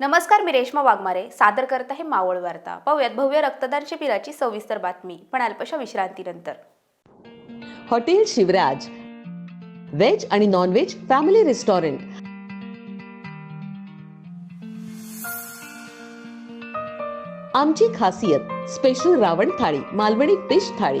नमस्कार मी रेश्मा वाघमारे सादर करत आहे मावळ वार्ता. पाहूयात भव्य रक्तदान शिबिराची सविस्तर बातमी पण अल्पशा विश्रांतीनंतर. हॉटेल शिवराज. व्हेज आणि नॉन व्हेज फॅमिली रेस्टॉरंट. आमची खासियत स्पेशल रावण थाळी मालवणी फिश थाळी.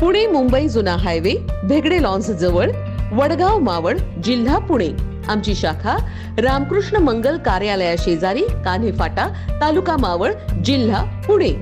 पुणे मुंबई जुना हायवे भेगडे लॉन्स जवळ वडगाव मावळ जिल्हा पुणे. आमची शाखा रामकृष्ण मंगल कार्यालया शेजारी कान्हे फाटा तालुका मावळ जिल्हा पुणे.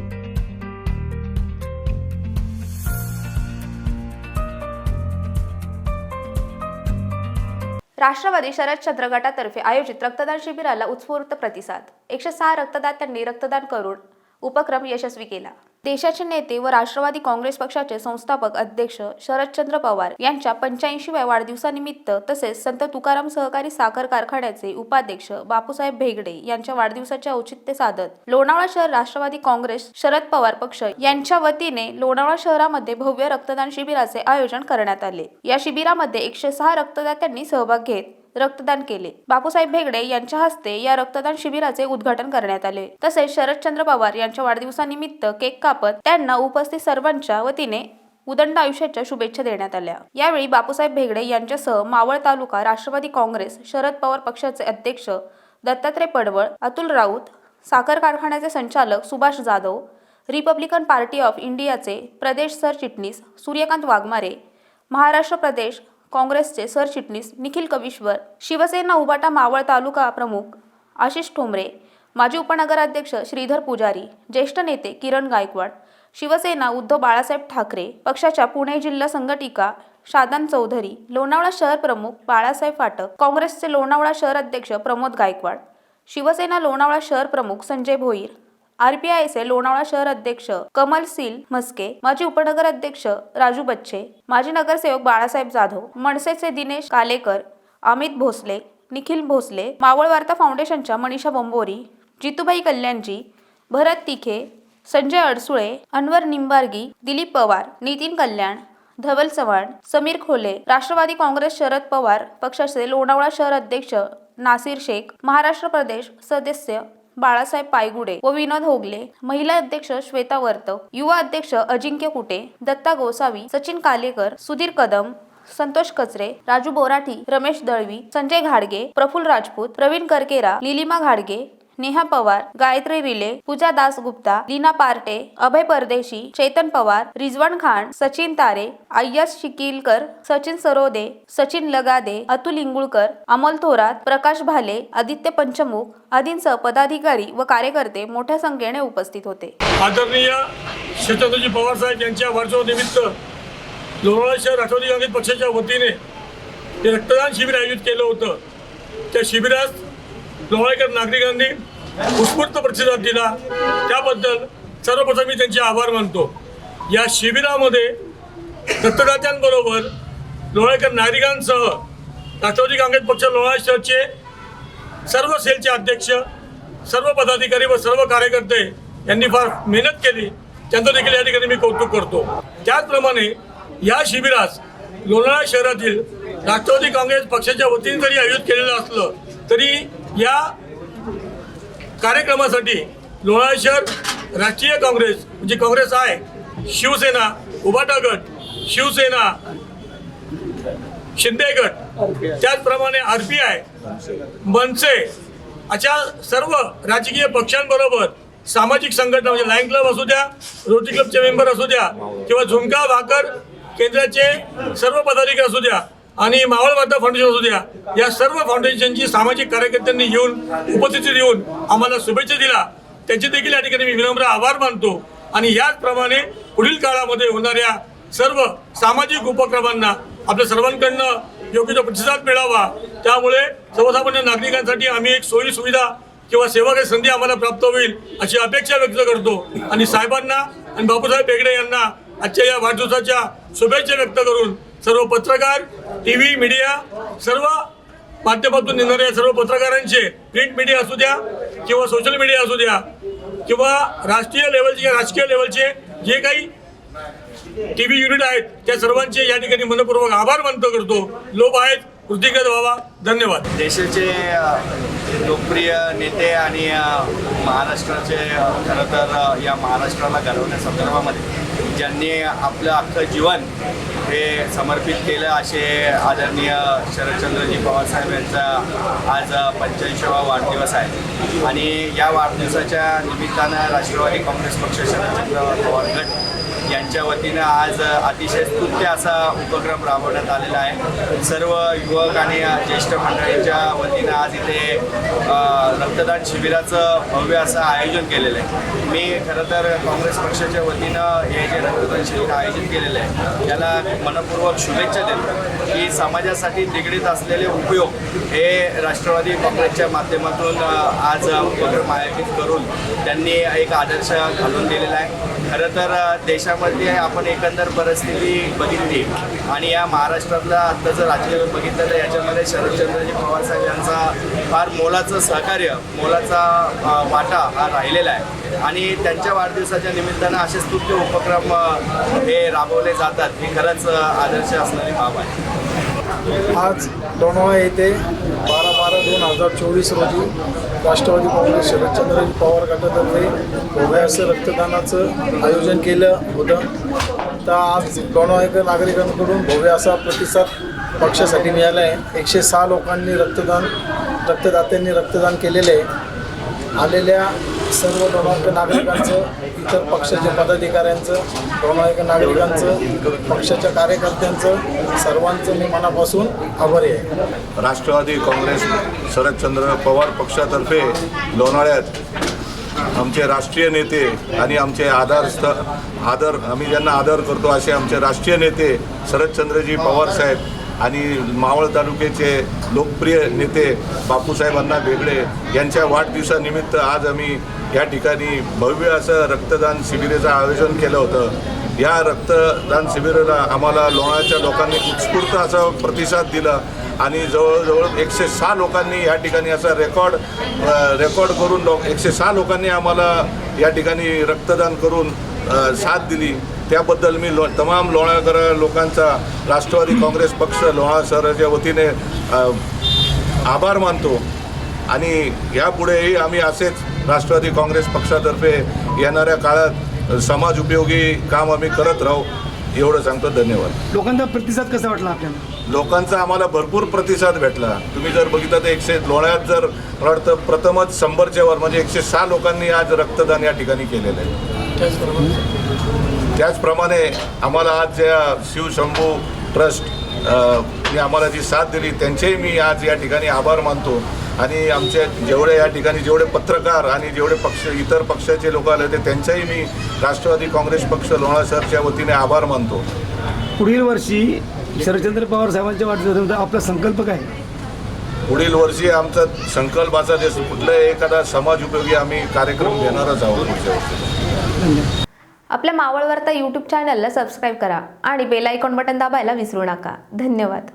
राष्ट्रवादी शरदचंद्र गटातर्फे आयोजित रक्तदान शिबिराला उत्स्फूर्त प्रतिसाद. एकशे सहा रक्तदात्यांनी रक्तदान करून उपक्रम यशस्वी केला. देशाचे नेते व राष्ट्रवादी काँग्रेस पक्षाचे संस्थापक अध्यक्ष शरदचंद्र पवार यांच्या पंच्याऐंशीव्या वाढदिवसानिमित्त तसेच संत तुकाराम सहकारी साखर कारखान्याचे उपाध्यक्ष बापूसाहेब भेगडे यांच्या वाढदिवसाचे औचित्य साधत लोणावळा शहर राष्ट्रवादी काँग्रेस शरद पवार पक्ष यांच्या वतीने लोणावळा शहरामध्ये भव्य रक्तदान शिबिराचे आयोजन करण्यात आले. या शिबिरामध्ये एकशे सहा रक्तदात्यांनी सहभाग घेत रक्तदान केले. बापूसाहेब भेगडे यांच्या हस्ते या रक्तदान शिबिराचे उद्घाटन करण्यात आले. तसेच शरदचंद्र पवार यांच्या वाढदिवसानिमित्त केक कापत त्यांना उपस्थित सर्वांच्या वतीने उदंड आयुष्याच्या शुभेच्छा देण्यात आल्या. यावेळी बापूसाहेब भेगडे यांच्यासह मावळ तालुका राष्ट्रवादी काँग्रेस शरद पवार पक्षाचे अध्यक्ष दत्तात्रय पडवळ अतुल राऊत साखर कारखान्याचे संचालक Subhash Jadhav Republican party of इंडियाचे प्रदेश सरचिटणीस सूर्यकांत वाघमारे महाराष्ट्र प्रदेश काँग्रेसचे सरचिटणीस निखिल कविश्वर शिवसेना उबाटा मावळ तालुका प्रमुख आशिष ठोंबरे माजी उपनगराध्यक्ष श्रीधर पुजारी ज्येष्ठ नेते किरण गायकवाड शिवसेना उद्धव बाळासाहेब ठाकरे पक्षाच्या पुणे जिल्हा संघटिका शादन चौधरी लोणावळा शहर प्रमुख बाळासाहेब फाटक काँग्रेसचे लोणावळा शहर अध्यक्ष प्रमोद गायकवाड शिवसेना लोणावळा शहर प्रमुख संजय भोईर आरपीआयचे लोणावळा शहर अध्यक्ष कमल सील म्हस्के माजी उपनगर अध्यक्ष राजू बच्चे माजी नगरसेवक बाळासाहेब जाधव मनसेचे दिनेश कालेकर अमित भोसले निखिल भोसले मावळ वार्ता फाउंडेशनच्या मनीषा बोंबोरी जितूबाई कल्याणजी भरत तिखे संजय अडसुळे अनवर निंबार्गी दिलीप पवार नितीन कल्याण धवल चव्हाण समीर खोले राष्ट्रवादी काँग्रेस शरद पवार पक्षाचे लोणावळा शहर अध्यक्ष नासिर शेख महाराष्ट्र प्रदेश सदस्य बाळासाहेब पायगुडे व विनोद होगले. महिला अध्यक्ष श्वेता वर्त युवा अध्यक्ष अजिंक्य कुटे दत्ता गोसावी सचिन कालेकर सुधीर कदम संतोष कचरे राजू बोराठी रमेश दळवी संजय घाडगे प्रफुल राजपूत प्रवीण करकेरा लिलिमा घाडगे नेहा पवार गायत्री रिले पूजा दास गुप्ता लीना पार्टे अभय परदेशी चेतन पवार रिजवान खान सचिन तारे अय्यास शिकिलकर सचिन सरोदे सचिन लगादे अतुल इंगुळकर अमोल थोरात प्रकाश भाले आदित्य पंचमुख आदींसह पदाधिकारी व कार्यकर्ते मोठ्या संख्येने उपस्थित होते. आदरणीय शतरुजी पवार साहेब यांच्या वाढदिवसानिमित्त लोणावळा शहर राष्ट्रवादी काँग्रेस पक्षाच्या वतीने ते रक्तदान शिबिर आयोजित केलं होतं. त्या शिबिरात लोणावळेकर नागरिकांनी उत्स्फूर्त प्रतिसाद दिला. त्याबद्दल सर्वप्रथम मी त्यांचे आभार मानतो. या शिबिरामध्ये रक्तदात्यांबरोबर लोळेकर नागरिकांसह राष्ट्रवादी काँग्रेस पक्ष लोणावळा शहरचे सर्व सेलचे अध्यक्ष सर्व पदाधिकारी व सर्व कार्यकर्ते यांनी फार मेहनत केली. त्यांचं देखील या ठिकाणी मी कौतुक करतो. त्याचप्रमाणे या शिबिरास लोणाळा शहरातील राष्ट्रवादी काँग्रेस पक्षाच्या वतीने जरी आयोजित केलेलं असलं तरी या कार्यक्रमासाठी लोणावळा शहर राष्ट्रीय काँग्रेस म्हणजे काँग्रेस आहे शिवसेना उभाटा गट शिवसेना शिंदे गट त्याचप्रमाणे आर पी आय मनसे अशा सर्व राजकीय पक्षांबरोबर सामाजिक संघटना म्हणजे लायन क्लब असू द्या रोटी क्लबचे मेंबर असू द्या किंवा झुमका भाकर केंद्राचे सर्व पदाधिकारी असू द्या आणि मावळ फाउंडेशन असू द्या या सर्व फाउंडेशनची सामाजिक कार्यकर्त्यांनी येऊन उपस्थिती देऊन आम्हाला शुभेच्छा दिला त्यांचे देखील या ठिकाणी मी विनम्र आभार मानतो. आणि याचप्रमाणे पुढील काळामध्ये होणाऱ्या सर्व सामाजिक उपक्रमांना आपल्या सर्वांकडनं योग्य तो प्रतिसाद मिळावा. त्यामुळे सर्वसामान्य नागरिकांसाठी आम्ही एक सोयी सुविधा किंवा सेवा काही संधी आम्हाला प्राप्त होईल अशी अपेक्षा व्यक्त करतो. आणि साहेबांना आणि बापूसाहेब बेगडे यांना आजच्या या वाढदिवसाच्या शुभेच्छा व्यक्त करून सर्व पत्रकार टी व्ही मीडिया सर्व माध्यमातून येणाऱ्या सर्व पत्रकारांचे प्रिंट मीडिया असू द्या किंवा सोशल मीडिया असू द्या किंवा राष्ट्रीय लेवलचे राजकीय लेवलचे जे काही टी व्ही युनिट आहेत त्या सर्वांचे या ठिकाणी मनपूर्वक आभार मानतो करतो. लोक आहेत. कृतिगत व्हावा. धन्यवाद. देशाचे लोकप्रिय नेते आणि महाराष्ट्राचे खरं तर या महाराष्ट्राला घडवण्यासंदर्भामध्ये ज्यांनी आपलं अख्खं जीवन हे समर्पित केलं असे आदरणीय शरदचंद्रजी पवारसाहेब यांचा आज पंच्याऐंशीवा वाढदिवस आहे. आणि या वाढदिवसाच्या निमित्तानं राष्ट्रवादी काँग्रेस पक्ष शरदचंद्र पवार गट यांच्या वतीनं आज अतिशय स्तुत्य असा उपक्रम राबवण्यात आलेला आहे. सर्व युवक आणि ज्येष्ठ मंडळींच्या वतीनं आज इथे रक्तदान शिबिराचं भव्य असं आयोजन केलेलं आहे. मी खरं तर काँग्रेस पक्षाच्या वतीनं हे जे रक्तदान आयोजित केलेलं आहे. त्याला मनपूर्वक शुभेच्छा देतो की समाजासाठी निगडीत असलेले उपयोग हे राष्ट्रवादी काँग्रेसच्या माध्यमातून आज उपक्रम आयोजित करून त्यांनी एक आदर्श घालून दिलेला आहे. खरं तर देशामध्ये आपण एकंदर परिस्थिती बघितली. आणि या महाराष्ट्रातलं आत्ताचं राज्य बघितलं तर याच्यामध्ये शरदचंद्रजी पवार साहेब यांचा फार मोलाचं सहकार्य मोलाचा वाटा हा राहिलेला आहे. आणि त्यांच्या वाढदिवसाच्या निमित्तानं असे स्तुत्य उपक्रम हे राबवले जातात ही खरंच आदर्श असणारी बाब आहे. आज लोणावळा येथे दोन हजार चोवीस रोजी राष्ट्रवादी काँग्रेस शरदचंद्रजी पवार गटातर्फे भव्य असं रक्तदानाचं आयोजन केलं होतं. तर आज गणवायक नागरिकांकडून भव्य असा प्रतिसाद पक्षासाठी मिळाला आहे एकशे सहा लोकांनी रक्तदान रक्तदात्यांनी रक्तदान केलेले आहे. आलेल्या सर्व लोणावळकर नागरिकांचं इतर पक्षाच्या पदाधिकाऱ्यांचं लोणावळकर नागरिकांचं पक्षाच्या कार्यकर्त्यांचं सर्वांचं मी मनापासून आभारी आहे. राष्ट्रवादी काँग्रेस शरदचंद्र पवार पक्षातर्फे लोणाळ्यात आमचे राष्ट्रीय नेते आणि आमचे आधारस्थ आदर आम्ही ज्यांना आदर करतो असे आमचे राष्ट्रीय नेते शरदचंद्रजी पवार साहेब आणि मावळ तालुक्याचे लोकप्रिय नेते बापूसाहेबांना भेगडे यांच्या वाढदिवसानिमित्त आज आम्ही या ठिकाणी भव्य असं रक्तदान शिबिराचं आयोजन केलं होतं. या रक्तदान शिबिराला आम्हाला लोणाच्या लोकांनी उत्स्फूर्त असा प्रतिसाद दिला आणि जवळजवळ एकशे सहा लोकांनी या ठिकाणी असा रेकॉर्ड रेकॉर्ड करून लोक एकशे सहा लोकांनी आम्हाला या ठिकाणी रक्तदान करून साथ दिली. त्याबद्दल मी लो तमाम लोणाकर लोकांचा राष्ट्रवादी काँग्रेस पक्ष लोणा शहराच्या वतीने आभार मानतो. आणि यापुढेही आम्ही असेच राष्ट्रवादी काँग्रेस पक्षातर्फे येणाऱ्या काळात समाज उपयोगी काम आम्ही करत राहू एवढं सांगतो. धन्यवाद. लोकांचा प्रतिसाद कसा वाटला आपल्याला? लोकांचा आम्हाला भरपूर प्रतिसाद भेटला. तुम्ही जर बघितलं तर एकशे लोण्यात जर मला वाटतं प्रथमच शंभरच्या वर म्हणजे एकशे सहा लोकांनी आज रक्तदान या ठिकाणी केलेलं आहे. त्याचप्रमाणे आम्हाला आज ज्या शिवशंभू ट्रस्ट आम्हाला जी साथ दिली त्यांचेही मी आज या ठिकाणी आभार मानतो. आणि आमचे जेवढे या ठिकाणी जेवढे पत्रकार आणि जेवढे पक्ष इतर पक्षाचे लोक आले होते त्यांचाही मी राष्ट्रवादी काँग्रेस पक्ष लोणा शहरच्या वतीने आभार मानतो. पुढील वर्षी शरदचंद्र पवार साहेबांच्या वाढदिवसामध्ये आपला संकल्प काय? पुढील वर्षी आमचा संकल्प असा जे कुठलाही एखादा समाज उपयोगी आम्ही कार्यक्रम घेणारच आहोत पुढच्या वर्षी. आपल्या मावळ वार्ता यूट्यूब चॅनलला सबस्क्राईब करा आणि बेल आयकॉन बटन दाबायला विसरू नका. धन्यवाद.